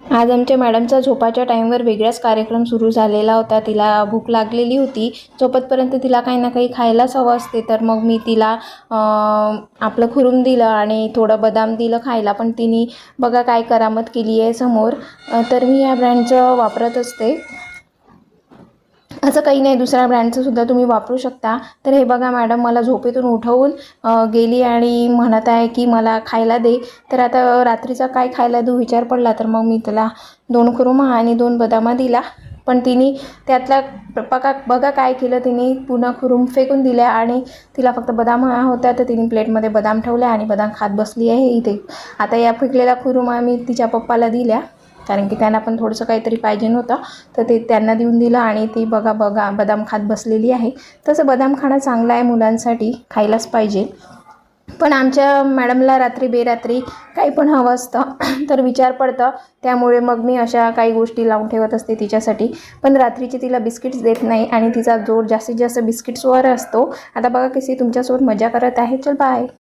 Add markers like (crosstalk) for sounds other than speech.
आज आमच्या मॅडमचा झोपाच्या टाईमवर वेगळाच कार्यक्रम सुरू झालेला होता. तिला भूक लागलेली होती. झोपतपर्यंत तिला काही ना काही खायलाच हवं असते. तर मग मी तिला आपलं खुरुम दिलं आणि थोडं बदाम दिलं खायला. पण तिने बघा काय करामत केली आहे समोर तर मी या ब्रँडचं वापरत असते. असं काही नाही दुसऱ्या ब्रँडचं सुद्धा तुम्ही वापरू शकता. तर हे बघा मॅडम मला झोपेतून उठवून गेली आणि म्हणत आहे की मला खायला दे. तर आता रात्रीचा काय खायला देऊ विचार पडला तर मग मी त्याला दोन खुरुमा आणि दोन बदामा दिला. पण तिने त्यातला बघा बघा काय केलं तिने. पुन्हा खुरुम फेकून दिल्या आणि तिला फक्त बदाम होत्या तर तिने प्लेटमध्ये बदाम ठेवल्या आणि बदाम खात बसली आहे इथे. आता या फेकलेल्या खुरुमा मी तिच्या पप्पाला दिल्या. कारण की त्यांना पण थोडंसं काहीतरी पाहिजे नव्हतं. तर ते त्यांना देऊन दिलं आणि ती बघा बघा बदाम खात बसलेली आहे. तसं बदाम खाणं चांगलं आहे मुलांसाठी खायलाच पाहिजे. पण आमच्या मॅडमला रात्री बेरात्री काही पण हवं असतं (clears throat) तर विचार पडतं. त्यामुळे मग मी अशा काही गोष्टी लावून ठेवत असते तिच्यासाठी. पण रात्रीचे तिला बिस्किट्स देत नाही आणि तिचा जोर जास्तीत जास्त बिस्किट्सवर असतो. आता बघा कशी तुमच्यासोबत मजा करत आहे. चल बाय